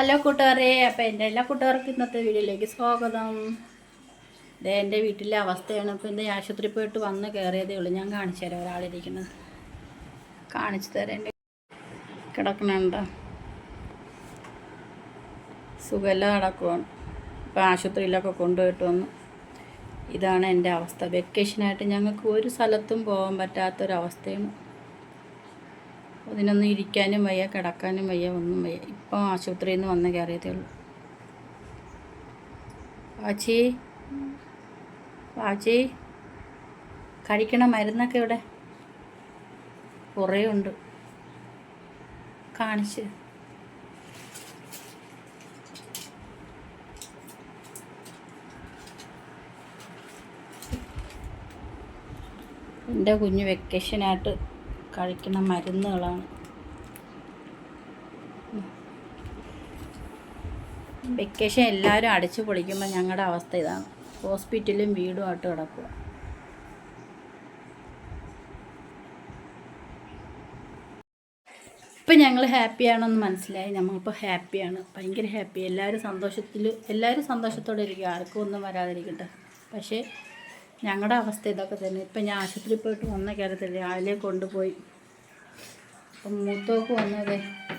Hello കൂട്ടുകാരെ അപ്പോൾ എന്റെ എല്ലാ കൂട്ടുകാർക്കും ഇന്നത്തെ വീഡിയോയിലേക്ക് സ്വാഗതം. ഇതേ എന്റെ വീട്ടിലെ അവസ്ഥയാണ് ഇപ്പോൾ എന്റെ ആശുപത്രി പോയിട്ട് വന്ന് കയറിയതേ ഉള്ളൂ. ഞാൻ കാണിച്ചു തരാം ഒരാളിരിക്കുന്നത്. കാണിച്ചു തരാം എന്റെ കിടക്കണുണ്ടോ സുഖമില്ല കിടക്കുവാണ്. ഇപ്പോൾ ആശുപത്രിയിലൊക്കെ കൊണ്ടുപോയിട്ട് വന്നു. ഇതാണ് എന്റെ അവസ്ഥ. വെക്കേഷനായിട്ട് ഞങ്ങൾക്ക് ഒരു സ്ഥലത്തും പോകാൻ പറ്റാത്തൊരവസ്ഥയാണ്. അതിനൊന്നും ഇരിക്കാനും വയ്യ കിടക്കാനും വയ്യ ഒന്നും വയ്യ. ഇപ്പം ആശുപത്രിയിൽ നിന്ന് വന്ന് കയറിയതേ ഉള്ളൂ. വാച്ചി വാച്ചി. കഴിക്കണ മരുന്നൊക്കെ ഇവിടെ കുറേ ഉണ്ട്. കാണിച്ച്. എന്റെ കുഞ്ഞ് വെക്കേഷനായിട്ട് കഴിക്കുന്ന മരുന്നുകളാണ്. വെക്കേഷൻ എല്ലാവരും അടിച്ചു പൊളിക്കുമ്പോൾ ഞങ്ങളുടെ അവസ്ഥ ഇതാണ്. ഹോസ്പിറ്റലും വീടും വീടുമായിട്ട് കിടക്കുക ഇപ്പം ഞങ്ങൾ ഹാപ്പിയാണെന്ന് മനസ്സിലായി. നമ്മളിപ്പോൾ ഹാപ്പിയാണ് ഭയങ്കര ഹാപ്പി. എല്ലാവരും സന്തോഷത്തിൽ എല്ലാവരും സന്തോഷത്തോടെ ഇരിക്കുക. ആർക്കും ഒന്നും വരാതിരിക്കട്ടെ. പക്ഷേ ഞങ്ങളുടെ അവസ്ഥ ഇതൊക്കെ തന്നെ. ഇപ്പം ഞാൻ ആശുപത്രിയിൽ പോയിട്ട് വന്ന കാര്യത്തിൽ രാവിലെ കൊണ്ടുപോയി. അപ്പം മൂത്തോക്ക് വന്നത്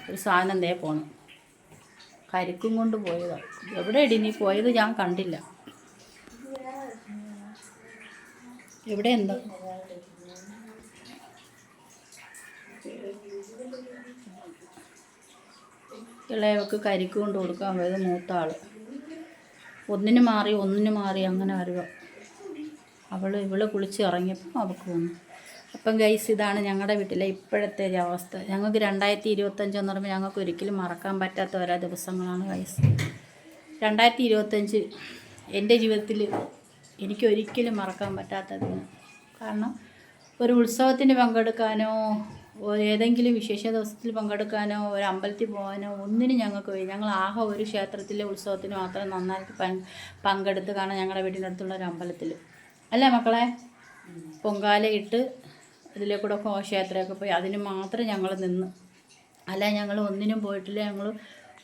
ഒരു സാധനം ദേ പോണം. കരിക്കും കൊണ്ട് പോയതാണ് എവിടെ ഇടി നീ പോയത് ഞാൻ കണ്ടില്ല. എവിടെ എന്താ? ഇളയവക്ക് കരിക്ക് കൊണ്ട് കൊടുക്കാൻ പോയത് മൂത്ത ആൾ ഒന്നിന് മാറി ഒന്നിന് മാറി അങ്ങനെ വരുക അവൾ ഇവൾ കുളിച്ച് ഇറങ്ങിയപ്പം അവൾക്ക് വന്നു. അപ്പം ഗൈസ് ഇതാണ് ഞങ്ങളുടെ വീട്ടിലെ ഇപ്പോഴത്തെ ഒരു അവസ്ഥ. ഞങ്ങൾക്ക് രണ്ടായിരത്തി ഇരുപത്തഞ്ച് എന്ന് പറയുമ്പോൾ ഞങ്ങൾക്ക് ഒരിക്കലും മറക്കാൻ പറ്റാത്ത ഓരോ ദിവസങ്ങളാണ് ഗൈസ് രണ്ടായിരത്തി ഇരുപത്തഞ്ച് എന്റെ ജീവിതത്തിൽ എനിക്ക് ഒരിക്കലും മറക്കാൻ പറ്റാത്തതിന് കാരണം ഒരു ഉത്സവത്തിന് പങ്കെടുക്കാനോ ഏതെങ്കിലും വിശേഷ ദിവസത്തിൽ പങ്കെടുക്കാനോ ഒരു അമ്പലത്തിൽ പോകാനോ ഒന്നിനും ഞങ്ങൾക്ക് വയ്യ ഞങ്ങൾ ആകെ ഒരു ക്ഷേത്രത്തിലെ ഉത്സവത്തിന് മാത്രം നന്നായിട്ട് പങ്കെടുത്ത് കാണാൻ ഞങ്ങളുടെ വീടിനടുത്തുള്ള ഒരു അമ്പലത്തിൽ അല്ലേ മക്കളെ? പൊങ്കാല ഇട്ട് ഇതിലെ കൂടെ ഘോഷയാത്രയൊക്കെ പോയി. അതിന് മാത്രം ഞങ്ങൾ നിന്ന്. അല്ല ഞങ്ങൾ ഒന്നിനും പോയിട്ടില്ല. ഞങ്ങൾ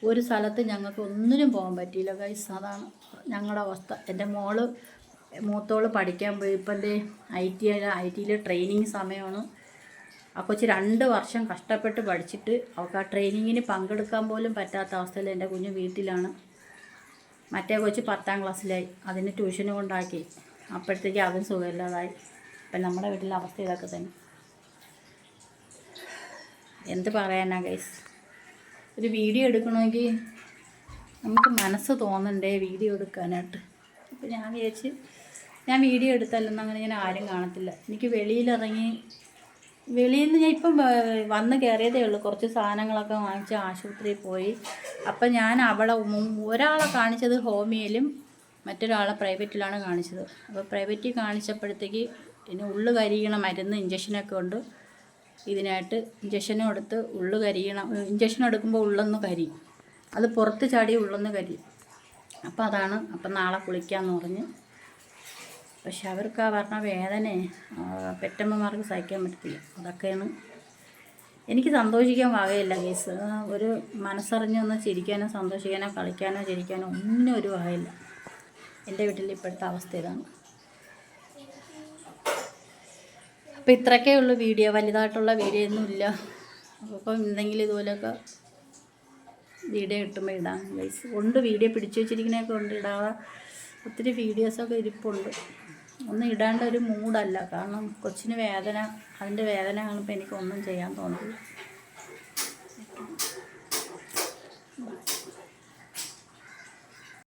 ഒരു സ്ഥലത്ത് ഞങ്ങൾക്ക് ഒന്നിനും പോകാൻ പറ്റിയില്ല. ഗൈസ് അതാണ് ഞങ്ങളുടെ അവസ്ഥ. എന്റെ മോൾ മൂത്തോൾ പഠിക്കാൻ പോയി. ഇപ്പം എന്റെ ഐ ടി ഐ ടിയിൽ ട്രെയിനിങ് സമയമാണ്. ആ കൊച്ച് രണ്ട് വർഷം കഷ്ടപ്പെട്ട് പഠിച്ചിട്ട് അവൾക്ക് ആ ട്രെയിനിങ്ങിന് പങ്കെടുക്കാൻ പോലും പറ്റാത്ത അവസ്ഥയിൽ എന്റെ കുഞ്ഞ് വീട്ടിലാണ്. മറ്റേ കൊച്ച് പത്താം ക്ലാസ്സിലായി. അതിന് ട്യൂഷന് കൊണ്ടാക്കി. അപ്പോഴത്തേക്ക് അതും സുഖമില്ലാതായി. അപ്പം നമ്മുടെ വീട്ടിലെ അവസ്ഥ ഇതൊക്കെ തന്നെ. എന്ത് പറയാനാ ഗൈസ് ഒരു വീഡിയോ എടുക്കണമെങ്കിൽ നമുക്ക് മനസ്സ് തോന്നണ്ടേ വീഡിയോ എടുക്കാനായിട്ട്. അപ്പം ഞാൻ വിചാരിച്ച് ഞാൻ വീഡിയോ എടുത്തല്ലെന്ന് അങ്ങനെ ഞാൻ ആരും കാണത്തില്ല. എനിക്ക് വെളിയിലിറങ്ങി വെളിയിൽ നിന്ന് ഞാൻ ഇപ്പം വന്ന് കയറിയതേ ഉള്ളൂ. കുറച്ച് സാധനങ്ങളൊക്കെ വാങ്ങിച്ച് ആശുപത്രിയിൽ പോയി. അപ്പം ഞാൻ അവളെ ഒരാളെ കാണിച്ചത് ഹോമിയയിലും മറ്റൊരാളെ പ്രൈവറ്റിലാണ് കാണിച്ചത്. അപ്പോൾ പ്രൈവറ്റിൽ കാണിച്ചപ്പോഴത്തേക്ക് ഇനി ഉള്ളു കരിയണ മരുന്ന് ഇഞ്ചക്ഷനൊക്കെ ഉണ്ട് ഇതിനായിട്ട് ഇഞ്ചക്ഷനും എടുത്ത് ഉള്ളു കരിയണം ഇഞ്ചക്ഷൻ എടുക്കുമ്പോൾ ഉള്ളൊന്ന് കരിയും അത് പുറത്ത് ചാടി ഉള്ളൊന്ന് കരിയും അപ്പോൾ അതാണ് അപ്പം നാളെ കുളിക്കാമെന്ന് പറഞ്ഞ്. പക്ഷെ അവർക്ക് ആ പറഞ്ഞ വേദന പെറ്റമ്മമാർക്ക് സഹിക്കാൻ പറ്റത്തില്ല. അതൊക്കെയാണ്. എനിക്ക് സന്തോഷിക്കാൻ വകയില്ല കേസ്. ഒരു മനസ്സറിഞ്ഞൊന്ന് ചിരിക്കാനോ സന്തോഷിക്കാനോ കളിക്കാനോ ചിരിക്കാനോ ഒന്നിനും ഒരു വകയില്ല. എന്റെ വീട്ടിൽ ഇപ്പോഴത്തെ അവസ്ഥ ഇതാണ്. അപ്പോൾ ഇത്രയൊക്കെ ഉള്ളൂ വീഡിയോ. വലുതായിട്ടുള്ള വീഡിയോ ഒന്നുമില്ല അപ്പോൾ എന്തെങ്കിലും ഇതുപോലെയൊക്കെ വീഡിയോ കിട്ടുമ്പോൾ ഇടാം ഗൈസ് ഉണ്ട് വീഡിയോ പിടിച്ചു വെച്ചിരിക്കണൊക്കെ ഉണ്ട്. ഇടാതെ ഒത്തിരി വീഡിയോസൊക്കെ ഇരിപ്പുണ്ട്. ഒന്നും ഇടേണ്ട ഒരു മൂഡല്ല കാരണം കൊച്ചിന് വേദന അതിന്റെ വേദന കാണുമ്പോൾ എനിക്കൊന്നും ചെയ്യാൻ തോന്നുന്നു